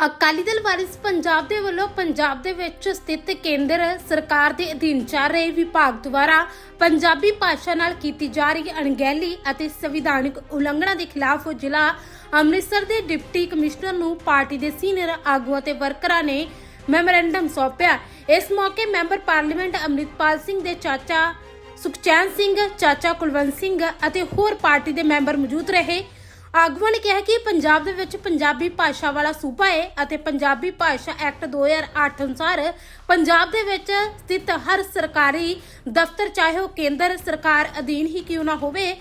ਅਕਾਲੀ ਦਲ ਵਾਰਿਸ ਪੰਜਾਬ ਦੇ ਵੱਲੋਂ ਪੰਜਾਬ ਦੇ ਵਿੱਚ ਸਥਿਤ ਕੇਂਦਰ ਸਰਕਾਰ ਦੇ ਅਧੀਨ ਚੱਲ ਰਹੇ ਵਿਭਾਗ ਦੁਆਰਾ ਪੰਜਾਬੀ ਭਾਸ਼ਾ ਨਾਲ ਕੀਤੀ ਜਾ ਰਹੀ ਅਣਗਹਿਲੀ ਅਤੇ ਸੰਵਿਧਾਨਿਕ ਉਲੰਘਣਾ ਦੇ ਖਿਲਾਫ ਜ਼ਿਲ੍ਹਾ ਅੰਮ੍ਰਿਤਸਰ ਦੇ ਡਿਪਟੀ ਕਮਿਸ਼ਨਰ ਨੂੰ ਪਾਰਟੀ ਦੇ ਸੀਨੀਅਰ ਆਗੂਆਂ ਤੇ ਵਰਕਰਾਂ ਨੇ ਮੈਮੋਰੈਂਡਮ ਸੌਂਪਿਆ। ਇਸ ਮੌਕੇ ਮੈਂਬਰ ਪਾਰਲੀਮੈਂਟ ਅੰਮ੍ਰਿਤਪਾਲ ਸਿੰਘ ਦੇ ਚਾਚਾ ਸੁਖਚੈਨ ਸਿੰਘ, ਚਾਚਾ ਕੁਲਵੰਤ ਸਿੰਘ ਅਤੇ ਹੋਰ ਪਾਰਟੀ ਦੇ ਮੈਂਬਰ ਮੌਜੂਦ ਰਹੇ। ਆਗੂਆਂ ਨੇ ਕਿਹਾ ਕਿ ਪੰਜਾਬ ਦੇ ਵਿੱਚ ਪੰਜਾਬੀ ਭਾਸ਼ਾ ਵਾਲਾ ਸੂਬਾ ਹੈ ਅਤੇ ਪੰਜਾਬੀ ਭਾਸ਼ਾ ਐਕਟ 2008 ਅਨੁਸਾਰ ਪੰਜਾਬ ਦੇ ਵਿੱਚ ਸਥਿਤ ਹਰ ਸਰਕਾਰੀ ਦਫ਼ਤਰ, ਚਾਹੇ ਉਹ ਕੇਂਦਰ, ਸਰਕਾਰ ਅਧੀਨ ਹੀ ਕਿਉਂ ਨਾ ਹੋਵੇ,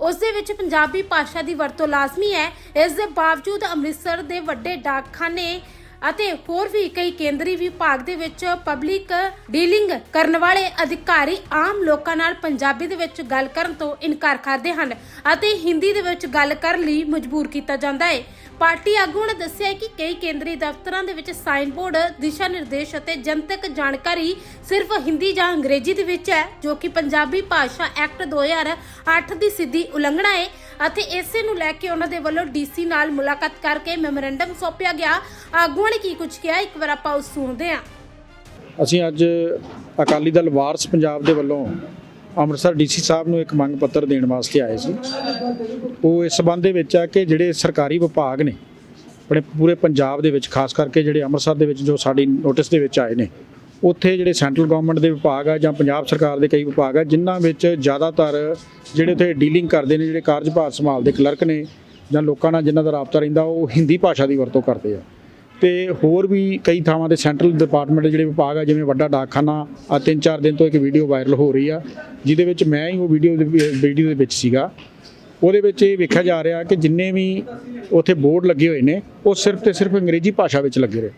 ਉਸ ਦੇ ਵਿੱਚ ਪੰਜਾਬੀ ਭਾਸ਼ਾ ਦੀ ਵਰਤੋਂ ਲਾਜ਼ਮੀ ਹੈ। ਇਸ ਦੇ ਬਾਵਜੂਦ ਅੰਮ੍ਰਿਤਸਰ ਦੇ ਵੱਡੇ ਡਾਕਖਾਨੇ ਅਤੇ ਹੋਰ ਵੀ ਕਈ ਕੇਂਦਰੀ ਵਿਭਾਗ ਦੇ ਵਿੱਚ ਪਬਲਿਕ ਡੀਲਿੰਗ ਕਰਨ ਵਾਲੇ ਅਧਿਕਾਰੀ ਆਮ ਲੋਕਾਂ ਨਾਲ ਪੰਜਾਬੀ ਦੇ ਵਿੱਚ ਗੱਲ ਕਰਨ ਤੋਂ ਇਨਕਾਰ ਕਰਦੇ ਹਨ ਅਤੇ ਹਿੰਦੀ ਦੇ ਵਿੱਚ ਗੱਲ ਕਰਨ ਲਈ ਮਜਬੂਰ ਕੀਤਾ ਜਾਂਦਾ ਹੈ। ਪਾਰਟੀ ਆਗੂ ਨੇ ਦੱਸਿਆ ਕਿ ਕਈ ਕੇਂਦਰੀ ਦਫ਼ਤਰਾਂ ਦੇ ਵਿੱਚ ਸਾਈਨ ਬੋਰਡ ਦਿਸ਼ਾ ਨਿਰਦੇਸ਼ ਅਤੇ ਜਨਤਕ ਜਾਣਕਾਰੀ ਸਿਰਫ ਹਿੰਦੀ ਜਾਂ ਅੰਗਰੇਜ਼ੀ ਦੇ ਵਿੱਚ ਹੈ, ਜੋ ਕਿ ਪੰਜਾਬੀ ਭਾਸ਼ਾ ਐਕਟ 2008 ਦੀ ਸਿੱਧੀ ਉਲੰਘਣਾ ਹੈ ਅਤੇ ਇਸੇ ਨੂੰ ਲੈ ਕੇ ਉਹਨਾਂ ਦੇ ਵੱਲੋਂ ਡੀਸੀ ਨਾਲ ਮੁਲਾਕਾਤ ਕਰਕੇ ਮੈਮੋਰੈਂਡਮ ਸੌਂਪਿਆ ਗਿਆ। ਆਗੂਆਂ ਨੇ ਕੀ ਕੁਝ ਕਿਹਾ, ਇੱਕ ਵਾਰ ਆਪਾਂ ਉਹ ਸੁਣਦੇ ਹਾਂ। ਅਸੀਂ ਅੱਜ ਅਕਾਲੀ ਦਲ ਵਾਰਸ ਪੰਜਾਬ ਦੇ ਵੱਲੋਂ ਅੰਮ੍ਰਿਤਸਰ ਡੀਸੀ ਸਾਹਿਬ ਨੂੰ ਇੱਕ ਮੰਗ ਪੱਤਰ ਦੇਣ ਵਾਸਤੇ ਆਏ ਸੀ। ਉਹ ਇਸ ਸਬੰਧ ਦੇ ਵਿੱਚ ਆ ਕਿ ਜਿਹੜੇ ਸਰਕਾਰੀ ਵਿਭਾਗ ਨੇ, ਆਪਣੇ ਪੂਰੇ ਪੰਜਾਬ ਦੇ ਵਿੱਚ, ਖਾਸ ਕਰਕੇ ਜਿਹੜੇ ਅੰਮ੍ਰਿਤਸਰ ਦੇ ਵਿੱਚ ਜੋ ਸਾਡੀ ਨੋਟਿਸ ਦੇ ਵਿੱਚ ਆਏ ਨੇ, ਉੱਥੇ ਜਿਹੜੇ ਸੈਂਟਰਲ ਗਵਰਨਮੈਂਟ ਦੇ ਵਿਭਾਗ ਆ ਜਾਂ ਪੰਜਾਬ ਸਰਕਾਰ ਦੇ ਕਈ ਵਿਭਾਗ ਆ, ਜਿਨ੍ਹਾਂ ਵਿੱਚ ਜ਼ਿਆਦਾਤਰ ਜਿਹੜੇ ਉੱਥੇ ਡੀਲਿੰਗ ਕਰਦੇ ਨੇ, ਜਿਹੜੇ ਕਾਰਜਭਾਰ ਸੰਭਾਲਦੇ ਕਲਰਕ ਨੇ ਜਾਂ ਲੋਕਾਂ ਨਾਲ ਜਿਨ੍ਹਾਂ ਦਾ ਰਾਬਤਾ ਰਹਿੰਦਾ, ਉਹ ਹਿੰਦੀ ਭਾਸ਼ਾ ਦੀ ਵਰਤੋਂ ਕਰਦੇ ਆ। ਤੇ ਹੋਰ ਵੀ ਕਈ ਥਾਵਾਂ 'ਤੇ ਸੈਂਟਰਲ ਡਿਪਾਰਟਮੈਂਟ ਦੇ ਜਿਹੜੇ ਵਿਭਾਗ ਆ, ਜਿਵੇਂ ਵੱਡਾ ਡਾਕਖਾਨਾ ਆ ਤਿੰਨ ਚਾਰ ਦਿਨ ਤੋਂ ਇੱਕ ਵੀਡੀਓ ਵਾਇਰਲ ਹੋ ਰਹੀ ਆ, ਜਿਹਦੇ ਵਿੱਚ ਮੈਂ ਹੀ ਉਹ ਵੀਡੀਓ ਦੇ ਵੀਡੀਓ ਦੇ ਵਿੱਚ ਸੀਗਾ। ਉਹਦੇ ਵਿੱਚ ਇਹ ਵੇਖਿਆ ਜਾ ਰਿਹਾ ਕਿ ਜਿੰਨੇ ਵੀ ਉੱਥੇ ਬੋਰਡ ਲੱਗੇ ਹੋਏ ਨੇ, ਉਹ ਸਿਰਫ ਤੇ ਸਿਰਫ ਅੰਗਰੇਜ਼ੀ ਭਾਸ਼ਾ ਵਿੱਚ ਲੱਗੇ ਰਹੇ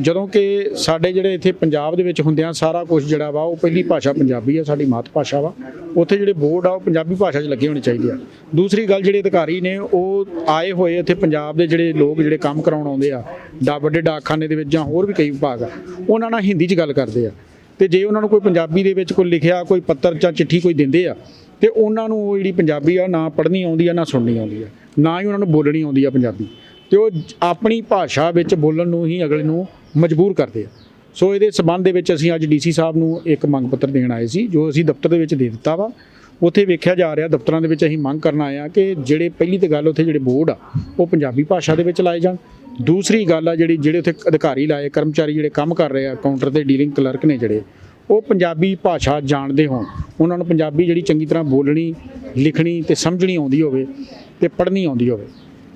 ਜਦੋਂ ਕਿ ਸਾਡੇ ਜਿਹੜੇ ਇੱਥੇ ਪੰਜਾਬ ਦੇ ਵਿੱਚ ਹੁੰਦਿਆਂ ਸਾਰਾ ਕੁਝ ਜਿਹੜਾ ਵਾ, ਉਹ ਪਹਿਲੀ ਭਾਸ਼ਾ ਪੰਜਾਬੀ ਆ, ਸਾਡੀ ਮਾਤ ਭਾਸ਼ਾ ਵਾ। ਉੱਥੇ ਜਿਹੜੇ ਬੋਰਡ ਆ, ਉਹ ਪੰਜਾਬੀ ਭਾਸ਼ਾ 'ਚ ਲੱਗੇ ਹੋਣੇ ਚਾਹੀਦੇ ਆ। ਦੂਸਰੀ ਗੱਲ ਜਿਹੜੇ ਅਧਿਕਾਰੀ ਨੇ, ਉਹ ਆਏ ਹੋਏ ਇੱਥੇ ਪੰਜਾਬ ਦੇ ਜਿਹੜੇ ਲੋਕ ਜਿਹੜੇ ਕੰਮ ਕਰਾਉਣ ਆਉਂਦੇ ਆ ਡਾ ਵੱਡੇ ਡਾਕਖਾਨੇ ਦੇ ਵਿੱਚ ਜਾਂ ਹੋਰ ਵੀ ਕਈ ਵਿਭਾਗ ਆ, ਉਹਨਾਂ ਨਾਲ ਹਿੰਦੀ 'ਚ ਗੱਲ ਕਰਦੇ ਆ। ਤੇ ਜੇ ਉਹਨਾਂ ਨੂੰ ਕੋਈ ਪੰਜਾਬੀ ਦੇ ਵਿੱਚ ਕੋਈ ਲਿਖਿਆ, ਕੋਈ ਪੱਤਰ ਜਾਂ ਚਿੱਠੀ ਕੋਈ ਦਿੰਦੇ ਆ, ਤੇ ਉਹਨਾਂ ਨੂੰ ਉਹ ਜਿਹੜੀ ਪੰਜਾਬੀ ਆ, ਨਾ ਪੜ੍ਹਨੀ ਆਉਂਦੀ ਆ, ਨਾ ਸੁਣਨੀ ਆਉਂਦੀ ਆ, ਨਾ ਹੀ ਉਹਨਾਂ ਨੂੰ ਬੋਲਣੀ ਆਉਂਦੀ ਆ ਪੰਜਾਬੀ। ਤੇ ਉਹ ਆਪਣੀ ਭਾਸ਼ਾ ਵਿੱਚ ਬੋਲਣ ਨੂੰ ਹੀ ਅਗਲੇ ਨੂੰ ਮਜਬੂਰ ਕਰਦੇ ਆ। ਸੋ ਇਹਦੇ ਸਬੰਧ ਦੇ ਵਿੱਚ ਅਸੀਂ ਅੱਜ ਡੀਸੀ ਸਾਹਿਬ ਨੂੰ ਇੱਕ ਮੰਗ ਪੱਤਰ ਦੇਣ ਆਏ ਸੀ, ਜੋ ਅਸੀਂ ਦਫ਼ਤਰ ਦੇ ਵਿੱਚ ਦੇ ਦਿੱਤਾ ਵਾ। ਉੱਥੇ ਵੇਖਿਆ ਜਾ ਰਿਹਾ, ਦਫ਼ਤਰਾਂ ਦੇ ਵਿੱਚ ਅਸੀਂ ਮੰਗ ਕਰਨ ਆਏ ਆ ਕਿ ਜਿਹੜੇ ਪਹਿਲੀ ਤੇ ਗੱਲ ਉੱਥੇ ਜਿਹੜੇ ਬੋਰਡ ਆ, ਉਹ ਪੰਜਾਬੀ ਭਾਸ਼ਾ ਦੇ ਵਿੱਚ ਲਾਏ ਜਾਣ। ਦੂਸਰੀ ਗੱਲ ਆ ਜਿਹੜੀ, ਜਿਹੜੇ ਉੱਥੇ ਅਧਿਕਾਰੀ ਲਾਏ, ਕਰਮਚਾਰੀ ਜਿਹੜੇ ਕੰਮ ਕਰ ਰਹੇ ਆ, ਕਾਊਂਟਰ ਤੇ ਡੀਲਿੰਗ ਕਲਰਕ ਨੇ ਜਿਹੜੇ, ਉਹ ਪੰਜਾਬੀ ਭਾਸ਼ਾ ਜਾਣਦੇ ਹੋਣ। ਉਹਨਾਂ ਨੂੰ ਪੰਜਾਬੀ ਜਿਹੜੀ ਚੰਗੀ ਤਰ੍ਹਾਂ ਬੋਲਣੀ, ਲਿਖਣੀ ਤੇ ਸਮਝਣੀ ਆਉਂਦੀ ਹੋਵੇ ਤੇ ਪੜ੍ਹਨੀ ਆਉਂਦੀ ਹੋਵੇ।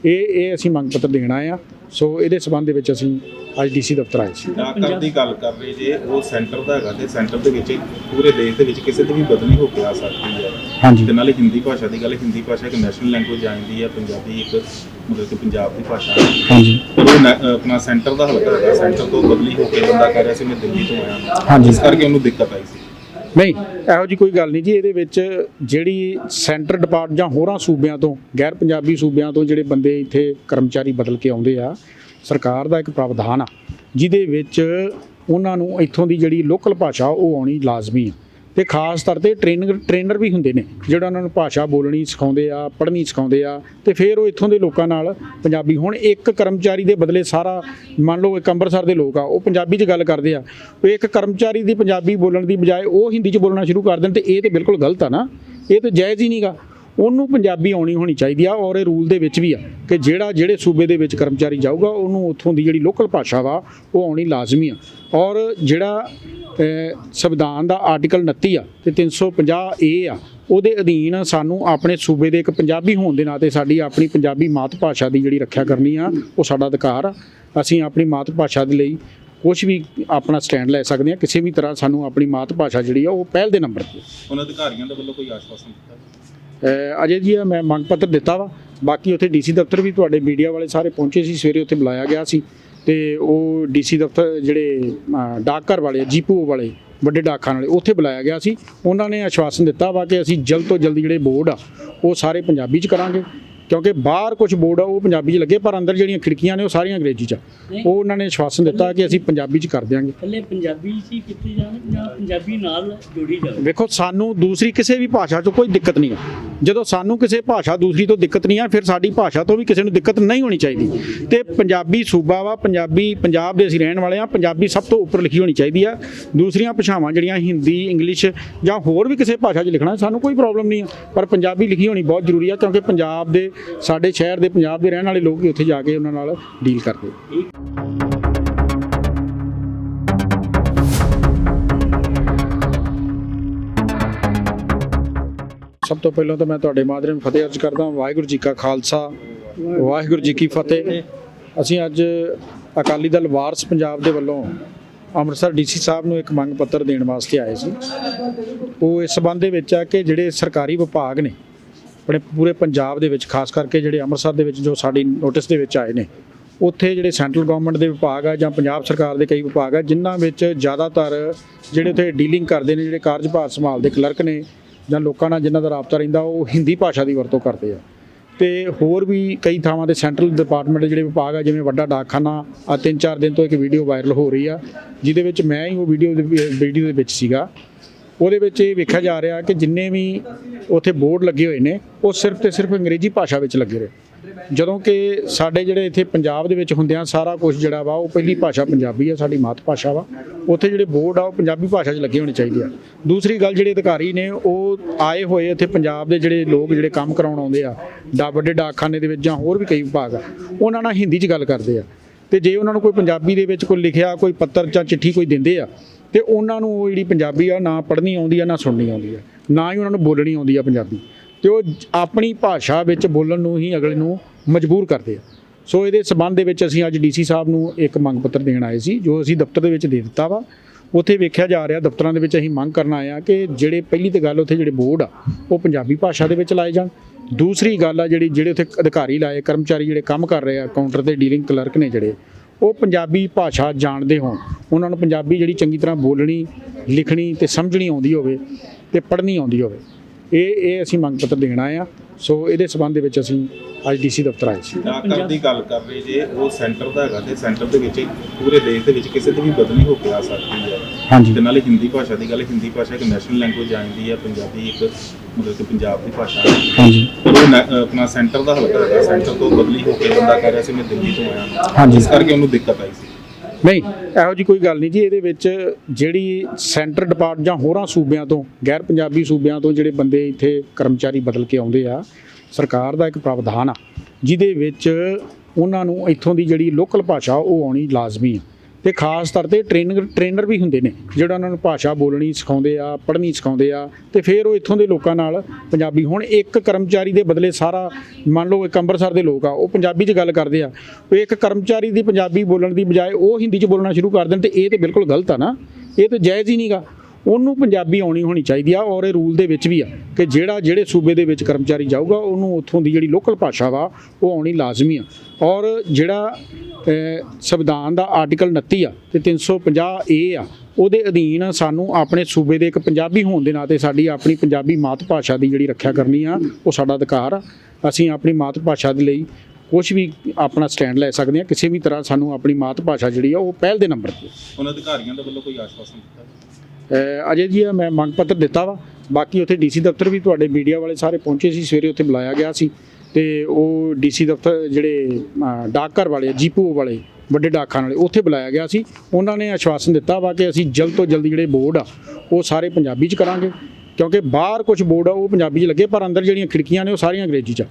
ਇਹ ਇਹ ਅਸੀਂ ਮੰਗ ਪੱਤਰ ਦੇਣ ਆ। ਸੋ ਇਹਦੇ ਸਬੰਧ ਦੇ ਵਿੱਚ ਅਸੀਂ ਅੱਜ ਡੀਸੀ ਦਫ਼ਤਰ ਆਏ ਸੀ। ਡਾਕਘਰ ਦੀ ਗੱਲ ਕਰ ਰਹੇ ਜੇ ਉਹ ਸੈਂਟਰ ਦਾ ਹੈਗਾ ਤੇ ਸੈਂਟਰ ਦੇ ਵਿੱਚ ਪੂਰੇ ਦੇਸ਼ ਦੇ ਵਿੱਚ ਕਿਸੇ ਦੀ ਵੀ ਬਦਲੀ ਹੋ ਕੇ ਆ ਸਕਦੀ ਹੈ। ਹਾਂਜੀ। ਤੇ ਨਾਲੇ ਹਿੰਦੀ ਭਾਸ਼ਾ ਦੀ ਗੱਲ ਹਿੰਦੀ ਭਾਸ਼ਾ ਇੱਕ ਨੈਸ਼ਨਲ ਲੈਂਗੁਏਜ ਆਂਦੀ ਹੈ ਪੰਜਾਬੀ ਇੱਕ ਮਤਲਬ ਕਿ ਪੰਜਾਬ ਦੀ ਭਾਸ਼ਾ ਹਾਂਜੀ। ਪਰ ਉਹ ਆਪਣਾ ਸੈਂਟਰ ਦਾ ਹਲਕਾ ਹੈਗਾ ਸੈਂਟਰ ਤੋਂ ਬਦਲੀ ਹੋ ਕੇ ਬੰਦਾ ਕਹਿ ਰਿਹਾ ਸੀ ਮੈਂ ਦਿੱਲੀ ਤੋਂ ਆਇਆ ਹਾਂਜੀ। ਇਸ ਕਰਕੇ ਉਹਨੂੰ ਦਿੱਕਤ ਆਈ ਸੀ। ਨਹੀਂ, ਇਹੋ ਜੀ ਕੋਈ ਗੱਲ ਨਹੀਂ ਜੀ, ਇਹਦੇ ਵਿੱਚ ਜਿਹੜੀ ਸੈਂਟਰ ਡਿਪਾਰਟ ਜਾਂ ਹੋਰਾਂ ਸੂਬਿਆਂ ਤੋਂ, ਗੈਰ ਪੰਜਾਬੀ ਸੂਬਿਆਂ ਤੋਂ ਜਿਹੜੇ ਬੰਦੇ ਇੱਥੇ ਕਰਮਚਾਰੀ ਬਦਲ ਕੇ ਆਉਂਦੇ ਆ, ਸਰਕਾਰ ਦਾ ਇੱਕ ਪ੍ਰਾਵਧਾਨ ਆ, ਜਿਹਦੇ ਵਿੱਚ ਉਹਨਾਂ ਨੂੰ ਇੱਥੋਂ ਦੀ ਜਿਹੜੀ ਲੋਕਲ ਭਾਸ਼ਾ ਉਹ ਆਉਣੀ ਲਾਜ਼ਮੀ ਆ। ਤੇ ਖਾਸ ਤੌਰ ਤੇ ਟ੍ਰੇਨਰ ਟ੍ਰੇਨਰ ਵੀ ਹੁੰਦੇ ਨੇ, ਜਿਹੜਾ ਉਹਨਾਂ ਨੂੰ ਭਾਸ਼ਾ ਬੋਲਣੀ ਸਿਖਾਉਂਦੇ ਆ, ਪੜ੍ਹਨੀ ਸਿਖਾਉਂਦੇ ਆ, ਤੇ ਫਿਰ ਉਹ ਇੱਥੋਂ ਦੇ ਲੋਕਾਂ ਨਾਲ ਪੰਜਾਬੀ, ਹੁਣ ਇੱਕ ਕਰਮਚਾਰੀ ਦੇ ਬਦਲੇ ਸਾਰਾ, ਮੰਨ ਲਓ ਇੱਕ ਅੰਮ੍ਰਿਤਸਰ ਦੇ ਲੋਕ ਆ, ਉਹ ਪੰਜਾਬੀ 'ਚ ਗੱਲ ਕਰਦੇ ਆ, ਉਹ ਇੱਕ ਕਰਮਚਾਰੀ ਦੀ ਪੰਜਾਬੀ ਬੋਲਣ ਦੀ ਬਜਾਏ ਉਹ ਹਿੰਦੀ 'ਚ ਬੋਲਣਾ ਸ਼ੁਰੂ ਕਰ ਦੇਣ, ਤੇ ਇਹ ਤੇ ਬਿਲਕੁਲ ਗਲਤ ਆ ਨਾ, ਇਹ ਤੇ ਜਾਇਜ਼ ਹੀ ਨਹੀਂਗਾ ਉਹਨੂੰ ਪੰਜਾਬੀ ਆਉਣੀ ਹੋਣੀ ਚਾਹੀਦੀ ਆ, ਔਰ ਇਹ ਰੂਲ ਦੇ ਵਿੱਚ ਵੀ ਆ, ਕਿ ਜਿਹੜਾ, ਜਿਹੜੇ ਸੂਬੇ ਦੇ ਵਿੱਚ ਕਰਮਚਾਰੀ ਜਾਊਗਾ, ਉਹਨੂੰ ਉੱਥੋਂ ਦੀ ਜਿਹੜੀ ਲੋਕਲ ਭਾਸ਼ਾ ਵਾ, ਉਹ ਆਉਣੀ ਲਾਜ਼ਮੀ ਆ। ਔਰ ਜਿਹੜਾ ਸੰਵਿਧਾਨ ਦਾ ਆਰਟੀਕਲ 29 ਆ ਤੇ 350 ਏ ਆ ਉਹਦੇ ਅਧੀਨ ਸਾਨੂੰ ਆਪਣੇ ਸੂਬੇ ਦੇ ਇੱਕ ਪੰਜਾਬੀ ਹੋਣ ਦੇ ਨਾਤੇ ਸਾਡੀ ਆਪਣੀ ਪੰਜਾਬੀ ਮਾਤ ਭਾਸ਼ਾ ਦੀ ਜਿਹੜੀ ਰੱਖਿਆ ਕਰਨੀ ਆ ਉਹ ਸਾਡਾ ਅਧਿਕਾਰ ਆ। ਅਸੀਂ ਆਪਣੀ ਮਾਤ ਭਾਸ਼ਾ ਦੇ ਲਈ ਕੁਝ ਵੀ ਆਪਣਾ ਸਟੈਂਡ ਲੈ ਸਕਦੇ ਆ ਕਿਸੇ ਵੀ ਤਰ੍ਹਾਂ ਸਾਨੂੰ ਆਪਣੀ ਮਾਤ ਭਾਸ਼ਾ ਜਿਹੜੀ ਆ ਉਹ ਪਹਿਲ ਦੇ ਨੰਬਰ ਤੇ। ਉਹਨਾਂ ਅਧਿਕਾਰੀਆਂ ਦੇ ਵੱਲੋਂ ਕੋਈ ਆਸ਼ਵਾਸਨ ਦਿੱਤਾ? ਅਜੇ ਜੀ ਇਹ ਮੈਂ ਮੰਗ ਪੱਤਰ ਦਿੱਤਾ ਵਾ ਬਾਕੀ ਉੱਥੇ ਡੀਸੀ ਦਫ਼ਤਰ ਵੀ ਤੁਹਾਡੇ ਮੀਡੀਆ ਵਾਲੇ ਸਾਰੇ ਪਹੁੰਚੇ ਸੀ ਸਵੇਰੇ ਉੱਥੇ ਬੁਲਾਇਆ ਗਿਆ ਸੀ। ਤੇ ਉਹ ਡੀਸੀ ਦਫ਼ਤਰ ਜਿਹੜੇ ਡਾਕਘਰ ਵਾਲੇ ਜੀਪੂ ਵਾਲੇ ਵੱਡੇ ਡਾਕਖਾਨ ਵਾਲੇ ਉੱਥੇ ਬੁਲਾਇਆ ਗਿਆ ਸੀ। ਉਹਨਾਂ ਨੇ ਆਸ਼ਵਾਸਨ ਦਿੱਤਾ ਵਾ ਕਿ ਅਸੀਂ ਜਲਦ ਤੋਂ ਜਲਦ ਜਿਹੜੇ ਬੋਰਡ ਆ ਉਹ ਸਾਰੇ ਪੰਜਾਬੀ 'ਚ ਕਰਾਂਗੇ। ਕਿਉਂਕਿ ਬਾਹਰ ਕੁਝ ਬੋਰਡ ਆ ਉਹ ਪੰਜਾਬੀ 'ਚ ਲੱਗੇ ਪਰ ਅੰਦਰ ਜਿਹੜੀਆਂ ਖਿੜਕੀਆਂ ਨੇ ਉਹ ਸਾਰੀਆਂ ਅੰਗਰੇਜ਼ੀ 'ਚ। ਉਹ ਉਹਨਾਂ ਨੇ ਆਸ਼ਵਾਸਨ ਦਿੱਤਾ ਕਿ ਅਸੀਂ ਪੰਜਾਬੀ 'ਚ ਕਰ ਦਿਆਂਗੇ। ਇਕੱਲੇ ਪੰਜਾਬੀ ਚ ਹੀ ਕੀਤੀ ਜਾਣ ਜਾਂ ਪੰਜਾਬੀ ਨਾਲ ਜੋੜੀ ਜਾਵੇ? ਵੇਖੋ ਸਾਨੂੰ ਦੂਸਰੀ ਕਿਸੇ ਵੀ ਭਾਸ਼ਾ 'ਚ ਕੋਈ ਦਿੱਕਤ ਨਹੀਂ ਆ। ਜਦੋਂ ਸਾਨੂੰ ਕਿਸੇ ਭਾਸ਼ਾ ਦੂਸਰੀ ਤੋਂ ਦਿੱਕਤ ਨਹੀਂ ਆ ਫਿਰ ਸਾਡੀ ਭਾਸ਼ਾ ਤੋਂ ਵੀ ਕਿਸੇ ਨੂੰ ਦਿੱਕਤ ਨਹੀਂ ਹੋਣੀ ਚਾਹੀਦੀ। ਤੇ ਪੰਜਾਬੀ ਸੂਬਾ ਵਾ, ਪੰਜਾਬੀ ਪੰਜਾਬ ਦੇ ਅਸੀਂ ਰਹਿਣ ਵਾਲੇ ਆ ਪੰਜਾਬੀ ਸਭ ਤੋਂ ਉੱਪਰ ਲਿਖੀ ਹੋਣੀ ਚਾਹੀਦੀ ਆ। ਦੂਸਰੀਆਂ ਭਾਸ਼ਾਵਾਂ ਜਿਹੜੀਆਂ ਹਿੰਦੀ, ਇੰਗਲਿਸ਼ ਜਾਂ ਹੋਰ ਵੀ ਕਿਸੇ ਭਾਸ਼ਾ 'ਚ ਲਿਖਣਾ, ਸਾਨੂੰ ਕੋਈ ਪ੍ਰੋਬਲਮ ਨਹੀਂ ਆ। ਪਰ ਪੰਜਾਬੀ ਲਿਖੀ ਹੋਣੀ ਬਹੁਤ ਜ਼ਰੂਰੀ ਆ, ਕਿਉਂਕਿ ਪੰਜਾਬ ਦੇ, ਸਾਡੇ ਸ਼ਹਿਰ ਦੇ ਪੰਜਾਬ ਦੇ ਰਹਿਣ ਵਾਲੇ ਲੋਕ ਹੀ ਉੱਥੇ ਜਾ ਕੇ ਉਹਨਾਂ ਨਾਲ ਡੀਲ ਕਰਦੇ ਸਭ ਤੋਂ ਪਹਿਲਾਂ ਤਾਂ ਮੈਂ ਤੁਹਾਡੇ ਮਾਧਿਅਮ ਫਤਿਹ ਅਰਜ਼ ਕਰਦਾ ਵਾਹਿਗੁਰੂ ਜੀ ਕਾ ਖਾਲਸਾ, ਵਾਹਿਗੁਰੂ ਜੀ ਕੀ ਫਤਿਹ। ਅਸੀਂ ਅੱਜ ਅਕਾਲੀ ਦਲ ਵਾਰਸ ਪੰਜਾਬ ਦੇ ਵੱਲੋਂ ਅੰਮ੍ਰਿਤਸਰ ਡੀਸੀ ਸਾਹਿਬ ਨੂੰ ਇੱਕ ਮੰਗ ਪੱਤਰ ਦੇਣ ਵਾਸਤੇ ਆਏ ਸੀ। ਉਹ ਇਸ ਸਬੰਧ ਦੇ ਵਿੱਚ ਆ ਕਿ ਜਿਹੜੇ ਸਰਕਾਰੀ ਵਿਭਾਗ ਨੇ, ਆਪਣੇ ਪੂਰੇ ਪੰਜਾਬ ਦੇ ਵਿੱਚ, ਖਾਸ ਕਰਕੇ ਜਿਹੜੇ ਅੰਮ੍ਰਿਤਸਰ ਦੇ ਵਿੱਚ ਜੋ ਸਾਡੀ ਨੋਟਿਸ ਦੇ ਵਿੱਚ ਆਏ ਨੇ, ਉੱਥੇ ਜਿਹੜੇ ਸੈਂਟਰਲ ਗਵਰਨਮੈਂਟ ਦੇ ਵਿਭਾਗ ਆ ਜਾਂ ਪੰਜਾਬ ਸਰਕਾਰ ਦੇ ਕਈ ਵਿਭਾਗ ਆ, ਜਿਨ੍ਹਾਂ ਵਿੱਚ ਜ਼ਿਆਦਾਤਰ ਜਿਹੜੇ ਉੱਥੇ ਡੀਲਿੰਗ ਕਰਦੇ ਨੇ, ਜਿਹੜੇ ਕਾਰਜਭਾਰ ਸੰਭਾਲਦੇ ਕਲਰਕ ਨੇ ਜਾਂ ਲੋਕਾਂ ਨਾਲ ਜਿਨ੍ਹਾਂ ਦਾ ਰਾਬਤਾ ਰਹਿੰਦਾ, ਉਹ ਹਿੰਦੀ ਭਾਸ਼ਾ ਦੀ ਵਰਤੋਂ ਕਰਦੇ ਆ। ਤੇ ਹੋਰ ਵੀ ਕਈ ਥਾਵਾਂ ਤੇ ਸੈਂਟਰਲ ਡਿਪਾਰਟਮੈਂਟ ਜਿਹੜੇ ਵਿਭਾਗ ਆ, ਜਿਵੇਂ ਵੱਡਾ ਡਾਕਖਾਨਾ ਆ ਤਿੰਨ ਚਾਰ ਦਿਨ ਤੋਂ ਇੱਕ ਵੀਡੀਓ ਵਾਇਰਲ ਹੋ ਰਹੀ ਆ, ਜਿਹਦੇ ਵਿੱਚ ਮੈਂ ਹੀ ਉਹ ਵੀਡੀਓ ਦੇ ਵੀਡੀਓ ਦੇ ਵਿੱਚ ਸੀਗਾ। ਉਹਦੇ ਵਿੱਚ ਇਹ ਵੇਖਿਆ ਜਾ ਰਿਹਾ ਕਿ ਜਿੰਨੇ ਵੀ ਉੱਥੇ ਬੋਰਡ ਲੱਗੇ ਹੋਏ ਨੇ, ਉਹ ਸਿਰਫ ਤੇ ਸਿਰਫ ਅੰਗਰੇਜ਼ੀ ਭਾਸ਼ਾ ਵਿੱਚ ਲੱਗੇ ਰਹੇ। ਜਦੋਂ ਕਿ ਸਾਡੇ ਜਿਹੜੇ ਇੱਥੇ ਪੰਜਾਬ ਦੇ ਵਿੱਚ ਹੁੰਦਿਆਂ ਸਾਰਾ ਕੁਝ ਜਿਹੜਾ ਵਾ, ਉਹ ਪਹਿਲੀ ਭਾਸ਼ਾ ਪੰਜਾਬੀ ਆ, ਸਾਡੀ ਮਾਤ ਭਾਸ਼ਾ ਵਾ। ਉੱਥੇ ਜਿਹੜੇ ਬੋਰਡ ਆ, ਉਹ ਪੰਜਾਬੀ ਭਾਸ਼ਾ 'ਚ ਲੱਗੇ ਹੋਣੇ ਚਾਹੀਦੇ ਆ। ਦੂਸਰੀ ਗੱਲ ਜਿਹੜੇ ਅਧਿਕਾਰੀ ਨੇ, ਉਹ ਆਏ ਹੋਏ ਇੱਥੇ ਪੰਜਾਬ ਦੇ ਜਿਹੜੇ ਲੋਕ ਜਿਹੜੇ ਕੰਮ ਕਰਾਉਣ ਆਉਂਦੇ ਆ, ਡਾ ਵੱਡੇ ਡਾਕਖਾਨੇ ਦੇ ਵਿੱਚ ਜਾਂ ਹੋਰ ਵੀ ਕਈ ਵਿਭਾਗ ਆ, ਉਹਨਾਂ ਨਾਲ ਹਿੰਦੀ 'ਚ ਗੱਲ ਕਰਦੇ ਆ। ਤੇ ਜੇ ਉਹਨਾਂ ਨੂੰ ਕੋਈ ਪੰਜਾਬੀ ਦੇ ਵਿੱਚ ਕੋਈ ਲਿਖਿਆ, ਕੋਈ ਪੱਤਰ ਜਾਂ ਚਿੱਠੀ ਕੋਈ ਦਿੰਦੇ ਆ ਤੇ ਉਹਨਾਂ ਨੂੰ ਉਹ ਜਿਹੜੀ ਪੰਜਾਬੀ ਆ, ਨਾ ਪੜ੍ਹਨੀ ਆਉਂਦੀ ਆ, ਨਾ ਸੁਣਨੀ ਆਉਂਦੀ ਆ। ਨਾ ਹੀ ਉਹਨਾਂ ਨੂੰ ਬੋਲਣੀ ਆਉਂਦੀ ਆ ਪੰਜਾਬੀ। ਤੇ ਉਹ ਆਪਣੀ ਭਾਸ਼ਾ ਵਿੱਚ ਬੋਲਣ ਨੂੰ ਹੀ ਅਗਲੇ ਨੂੰ ਮਜਬੂਰ ਕਰਦੇ ਆ। ਸੋ ਇਹਦੇ ਸਬੰਧ ਦੇ ਵਿੱਚ ਅਸੀਂ ਅੱਜ ਡੀਸੀ ਸਾਹਿਬ ਨੂੰ ਇੱਕ ਮੰਗ ਪੱਤਰ ਦੇਣ ਆਏ ਸੀ, ਜੋ ਅਸੀਂ ਦਫ਼ਤਰ ਦੇ ਵਿੱਚ ਦੇ ਦਿੱਤਾ ਵਾ। ਉੱਥੇ ਵੇਖਿਆ ਜਾ ਰਿਹਾ, ਦਫ਼ਤਰਾਂ ਦੇ ਵਿੱਚ ਅਸੀਂ ਮੰਗ ਕਰਨ ਆਏ ਆ ਕਿ ਜਿਹੜੇ ਪਹਿਲੀ ਤੇ ਗੱਲ ਉੱਥੇ ਜਿਹੜੇ ਬੋਰਡ ਆ, ਉਹ ਪੰਜਾਬੀ ਭਾਸ਼ਾ ਦੇ ਵਿੱਚ ਲਾਏ ਜਾਣ। ਦੂਸਰੀ ਗੱਲ ਆ ਜਿਹੜੀ, ਜਿਹੜੇ ਉੱਥੇ ਅਧਿਕਾਰੀ ਲਾਏ, ਕਰਮਚਾਰੀ ਜਿਹੜੇ ਕੰਮ ਕਰ ਰਹੇ ਆ, ਕਾਊਂਟਰ ਤੇ ਡੀਲਿੰਗ ਕਲਰਕ ਨੇ ਜਿਹੜੇ ਉਹ ਪੰਜਾਬੀ ਭਾਸ਼ਾ ਜਾਣਦੇ ਹੋਣ, ਉਹਨਾਂ ਨੂੰ ਪੰਜਾਬੀ ਜਿਹੜੀ ਚੰਗੀ ਤਰ੍ਹਾਂ ਬੋਲਣੀ, ਲਿਖਣੀ ਤੇ ਸਮਝਣੀ ਆਉਂਦੀ ਹੋਵੇ ਤੇ ਪੜ੍ਹਨੀ ਆਉਂਦੀ ਹੋਵੇ, ਇਹ ਇਹ ਅਸੀਂ ਮੰਗ ਪੱਤਰ ਦੇਣਾ ਆ ਸੋ ਇਹਦੇ ਸਬੰਧ ਦੇ ਵਿੱਚ ਅਸੀਂ ਅੱਜ ਡੀਸੀ ਦਫ਼ਤਰ ਆਏ ਸੀ। ਡਾਕਟਰ ਦੀ ਗੱਲ ਕਰ ਰਹੇ ਜੇ, ਉਹ ਸੈਂਟਰ ਦਾ ਹੈਗਾ ਤੇ ਸੈਂਟਰ ਦੇ ਵਿੱਚ, ਪੂਰੇ ਦੇਸ਼ ਦੇ ਵਿੱਚ ਕਿਸੇ ਦੀ ਵੀ ਬਦਲੀ ਹੋ ਕੇ ਆ ਸਕਦੀ ਹੈ। ਹਾਂਜੀ। ਤੇ ਨਾਲੇ ਹਿੰਦੀ ਭਾਸ਼ਾ ਦੀ ਗੱਲ ਹਿੰਦੀ ਭਾਸ਼ਾ ਇੱਕ ਨੈਸ਼ਨਲ ਲੈਂਗੁਏਜ ਜਾਂਦੀ ਹੈ ਪੰਜਾਬੀ ਇੱਕ ਮਤਲਬ ਕਿ ਪੰਜਾਬ ਦੀ ਭਾਸ਼ਾ ਹੈ। ਹਾਂਜੀ। ਪਰ ਉਹ ਨੈ- ਆਪਣਾ ਸੈਂਟਰ ਦਾ ਹਲਕਾ ਹੈਗਾ ਸੈਂਟਰ ਤੋਂ ਬਦਲੀ ਹੋ ਕੇ ਬੰਦਾ ਕਹਿ ਰਿਹਾ ਸੀ ਮੈਂ ਦਿੱਲੀ ਤੋਂ ਆਇਆ ਹਾਂਜੀ। ਇਸ ਕਰਕੇ ਉਹਨੂੰ ਦਿੱਕਤ ਆਈ ਸੀ। ਨਹੀਂ ਇਹੋ ਜੀ ਕੋਈ ਗੱਲ ਨਹੀਂ ਜੀ ਇਹਦੇ ਵਿੱਚ ਜਿਹੜੀ ਸੈਂਟਰ ਡਿਪਾਰਟ ਜਾਂ ਹੋਰਾਂ ਸੂਬਿਆਂ ਤੋਂ ਗੈਰ ਪੰਜਾਬੀ ਸੂਬਿਆਂ ਤੋਂ ਜਿਹੜੇ ਬੰਦੇ ਇੱਥੇ ਕਰਮਚਾਰੀ ਬਦਲ ਕੇ ਆਉਂਦੇ ਆ ਸਰਕਾਰ ਦਾ ਇੱਕ ਪ੍ਰਾਵਧਾਨ ਆ ਜਿਹਦੇ ਵਿੱਚ ਉਹਨਾਂ ਨੂੰ ਇੱਥੋਂ ਦੀ ਜਿਹੜੀ ਲੋਕਲ ਭਾਸ਼ਾ ਉਹ ਆਉਣੀ ਲਾਜ਼ਮੀ ਆ। ਤੇ ਖਾਸ ਤੌਰ ਤੇ ਟ੍ਰੇਨਰ ਟ੍ਰੇਨਰ ਵੀ ਹੁੰਦੇ ਨੇ, ਜਿਹੜਾ ਉਹਨਾਂ ਨੂੰ ਭਾਸ਼ਾ ਬੋਲਣੀ ਸਿਖਾਉਂਦੇ ਆ, ਪੜ੍ਹਨੀ ਸਿਖਾਉਂਦੇ ਆ, ਤੇ ਫਿਰ ਉਹ ਇੱਥੋਂ ਦੇ ਲੋਕਾਂ ਨਾਲ ਪੰਜਾਬੀ, ਹੁਣ ਇੱਕ ਕਰਮਚਾਰੀ ਦੇ ਬਦਲੇ ਸਾਰਾ, ਮੰਨ ਲਓ ਇੱਕ ਅੰਮ੍ਰਿਤਸਰ ਦੇ ਲੋਕ ਆ, ਉਹ ਪੰਜਾਬੀ 'ਚ ਗੱਲ ਕਰਦੇ ਆ, ਉਹ ਇੱਕ ਕਰਮਚਾਰੀ ਦੀ ਪੰਜਾਬੀ ਬੋਲਣ ਦੀ ਬਜਾਏ ਉਹ ਹਿੰਦੀ 'ਚ ਬੋਲਣਾ ਸ਼ੁਰੂ ਕਰ ਦੇਣ ਤੇ ਇਹ ਤੇ ਬਿਲਕੁਲ ਗਲਤ ਆ ਨਾ, ਇਹ ਤੇ ਜਾਇਜ਼ ਹੀ ਨਹੀਂਗਾ, ਉਹਨੂੰ ਪੰਜਾਬੀ ਆਉਣੀ ਹੋਣੀ ਚਾਹੀਦੀ ਆ, ਔਰ ਇਹ ਰੂਲ ਦੇ ਵਿੱਚ ਵੀ ਆ, ਕਿ ਜਿਹੜਾ, ਜਿਹੜੇ ਸੂਬੇ ਦੇ ਵਿੱਚ ਕਰਮਚਾਰੀ ਜਾਊਗਾ, ਉਹਨੂੰ ਉੱਥੋਂ ਦੀ ਜਿਹੜੀ ਲੋਕਲ ਭਾਸ਼ਾ ਵਾ, ਉਹ ਆਉਣੀ ਲਾਜ਼ਮੀ ਆ। ਔਰ ਜਿਹੜਾ ਸੰਵਿਧਾਨ ਦਾ ਆਰਟੀਕਲ 29 ਆ ਤੇ 350 ਏ ਆ ਉਹਦੇ ਅਧੀਨ ਸਾਨੂੰ ਆਪਣੇ ਸੂਬੇ ਦੇ ਇੱਕ ਪੰਜਾਬੀ ਹੋਣ ਦੇ ਨਾਤੇ ਸਾਡੀ ਆਪਣੀ ਪੰਜਾਬੀ ਮਾਤ ਭਾਸ਼ਾ ਦੀ ਜਿਹੜੀ ਰੱਖਿਆ ਕਰਨੀ ਆ ਉਹ ਸਾਡਾ ਅਧਿਕਾਰ ਆ। ਅਸੀਂ ਆਪਣੀ ਮਾਤ ਭਾਸ਼ਾ ਦੇ ਲਈ ਕੁਝ ਵੀ ਆਪਣਾ ਸਟੈਂਡ ਲੈ ਸਕਦੇ ਹਾਂ ਕਿਸੇ ਵੀ ਤਰ੍ਹਾਂ ਸਾਨੂੰ ਆਪਣੀ ਮਾਤ ਭਾਸ਼ਾ ਜਿਹੜੀ ਆ ਉਹ ਪਹਿਲ ਦੇ ਨੰਬਰ ਤੇ। ਉਹਨਾਂ ਅਧਿਕਾਰੀਆਂ ਦੇ ਵੱਲੋਂ ਕੋਈ ਆਸ਼ਵਾਸਨ ਦਿੱਤਾ? ਅਜੇ ਜੀ ਮੈਂ ਮੰਗ ਪੱਤਰ ਦਿੱਤਾ ਵਾ। ਬਾਕੀ ਉੱਥੇ ਡੀਸੀ ਦਫ਼ਤਰ ਵੀ ਤੁਹਾਡੇ ਮੀਡੀਆ ਵਾਲੇ ਸਾਰੇ ਪਹੁੰਚੇ ਸੀ ਸਵੇਰੇ ਉੱਥੇ ਬੁਲਾਇਆ ਗਿਆ ਸੀ। ਤੇ ਉਹ ਡੀਸੀ ਦਫ਼ਤਰ ਜਿਹੜੇ ਡਾਕਘਰ ਵਾਲੇ ਜੀਪੂ ਵਾਲੇ ਵੱਡੇ ਡਾਕਖਾਨ ਵਾਲੇ ਉੱਥੇ ਬੁਲਾਇਆ ਗਿਆ ਸੀ। ਉਹਨਾਂ ਨੇ ਆਸ਼ਵਾਸਨ ਦਿੱਤਾ ਵਾ ਕਿ ਅਸੀਂ ਜਲਦ ਤੋਂ ਜਲਦ ਜਿਹੜੇ ਬੋਰਡ ਆ ਉਹ ਸਾਰੇ ਪੰਜਾਬੀ ਚ ਕਰਾਂਗੇ। ਕਿਉਂਕਿ ਬਾਹਰ ਕੁਝ ਬੋਰਡ ਆ ਉਹ ਪੰਜਾਬੀ ਚ ਲੱਗੇ ਪਰ ਅੰਦਰ ਜਿਹੜੀਆਂ ਖਿੜਕੀਆਂ ਨੇ ਉਹ ਸਾਰੀਆਂ ਅੰਗਰੇਜ਼ੀ ਚ।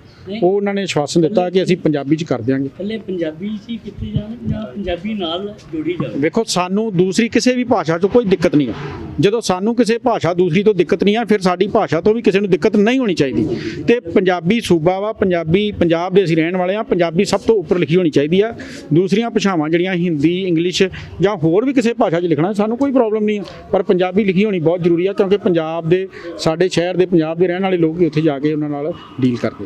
ਉਹ ਉਹਨਾਂ ਨੇ ਆਸ਼ਵਾਸਨ ਦਿੱਤਾ ਕਿ ਅਸੀਂ ਪੰਜਾਬੀ ਚ ਕਰ ਦਿਆਂਗੇ। ਇਕੱਲੇ ਪੰਜਾਬੀ ਚ ਹੀ ਕੀਤੀ ਜਾਣ ਜਾਂ ਪੰਜਾਬੀ ਨਾਲ ਜੋੜੀ ਜਾਵੇ? ਵੇਖੋ ਸਾਨੂੰ ਦੂਸਰੀ ਕਿਸੇ ਵੀ ਭਾਸ਼ਾ 'ਚ ਕੋਈ ਦਿੱਕਤ ਨਹੀਂ ਆ। ਜਦੋਂ ਸਾਨੂੰ ਕਿਸੇ ਭਾਸ਼ਾ ਦੂਸਰੀ ਤੋਂ ਦਿੱਕਤ ਨਹੀਂ ਆ ਫਿਰ ਸਾਡੀ ਭਾਸ਼ਾ ਤੋਂ ਵੀ ਕਿਸੇ ਨੂੰ ਦਿੱਕਤ ਨਹੀਂ ਹੋਣੀ ਚਾਹੀਦੀ। ਤੇ ਪੰਜਾਬੀ ਸੂਬਾ ਵਾ, ਪੰਜਾਬੀ, ਪੰਜਾਬ ਦੇ ਅਸੀਂ ਰਹਿਣ ਵਾਲੇ ਆ ਪੰਜਾਬੀ ਸਭ ਤੋਂ ਉੱਪਰ ਲਿਖੀ ਹੋਣੀ ਚਾਹੀਦੀ ਆ। ਦੂਸਰੀਆਂ ਭਾਸ਼ਾਵਾਂ ਜਿਹੜੀਆਂ ਹਿੰਦੀ, ਇੰਗਲਿਸ਼ ਜਾਂ ਹੋਰ ਵੀ ਕਿਸੇ ਭਾਸ਼ਾ 'ਚ ਲਿਖਣਾ, ਸਾਨੂੰ ਕੋਈ ਪ੍ਰੋਬਲਮ ਨਹੀਂ ਆ। ਪਰ ਪੰਜਾਬੀ ਲਿਖੀ ਹੋਣੀ ਬਹੁਤ ਜ਼ਰੂਰੀ ਆ, ਕਿਉਂਕਿ ਪੰਜਾਬ ਦੇ, ਸਾਡੇ ਸ਼ਹਿਰ ਦੇ ਪੰਜਾਬ ਦੇ ਰਹਿਣ ਵਾਲੇ ਲੋਕ ਵੀ ਉੱਥੇ ਜਾ ਕੇ ਉਹਨਾਂ ਨਾਲ ਡੀਲ ਕਰਦੇ